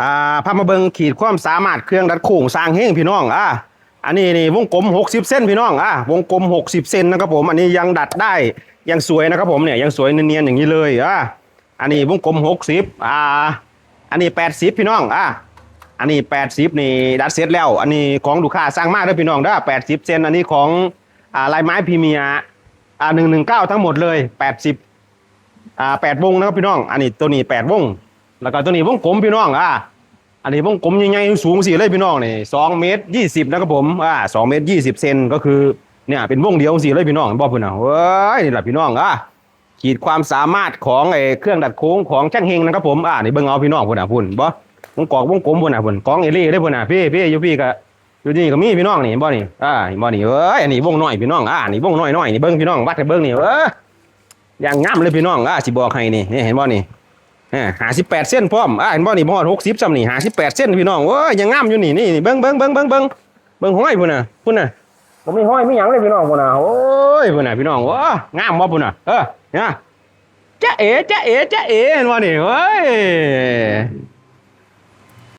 อ่าพามาเบิงขีดความสามารถเครื่องดัดโค้งสร้างเฮงพี่น้องอ่าอันนี้นี่วงกลม 60 เส้นพี่น้องอ่าวงกลม 60 เส้นนะครับผมอันนี้ยังดัดได้ยังสวยนะครับผมเนี่ยยังสวยเนียนๆอย่างนี้เลยอ่าอันนี้วงกลม 60อ่าอันนี้ 80 พี่น้องอ่าอันนี้ 80 นี่ดัดเสร็จแล้ว อันนี้ของลูกค้าสร้างมากเด้อพี่น้องเด้อ80เซนอันนี้ของอ่าลายไม้พรีเมียร์อ่า119 ทั้งหมดเลย 80อ่า8วงนะครับพี่น้อง อันนี้ตัวนี้ 8 วง แล้วก็ตัวนี้วงกลมพี่น้องอ่าอันนี้วงกลมใหญ่ๆสูงสิเลยพี่น้องนี่สองเมตรยี่สิบนะครับผมอ่าสองเมตรยี่สิบเซนก็คือเนี่ยเป็นวงเดียวสิเลยพี่น้องบอกพี่น้องเว้ยนี่แหละพี่น้องอะขีดความสามารถของไอ้เครื่องดัดโค้งของช่างเฮงนะครับผมอ่านี่เบิ่งเอาพี่น้องพุ่นน่ะพุ่นบ่วงกอกวงกลมพุ่นน่ะพุ่นกองเอเล่ได้พุ่นน่ะพี่พี่อยู่พี่ก็อยู่นี่ก็มีพี่น้องนี่บ่นี่อ่านี่บ่นี่เอ้ยอันนี้วงน้อยพี่น้องอ่านี่วงน้อยน้อยนี่เบิ่งพี่น้องวัดให้เบิ่งนี่เอ้ยอย่างงามเลยพี่น้องอ่าสิบอกให้นี่นี่เห็นบ่นี่ หาสิบแปดเส้นพร้อมอ่าเห็นบ่นี่บ่หกสิบจำนี่หาสิบแปดเส้นพี่น้องเว้ยยังงามอยู่นี่นี่นี่เบิ้งเบิ้งเบิ้งเบิ้งเบิ้งเบิ้งห้อยพุ่นน่ะพุ่นน่ะผมมีห้อยมีหยังเลยพี่น้องพุ่นน่ะโอ้ยพุ่นน่ะพี่น้องว้างามบ่พุ่นน่ะเออเนี่ยจ๊ะเอ๋จ๊ะเอ๋จ๊ะเอ๋เห็นบ่นี่เว้ย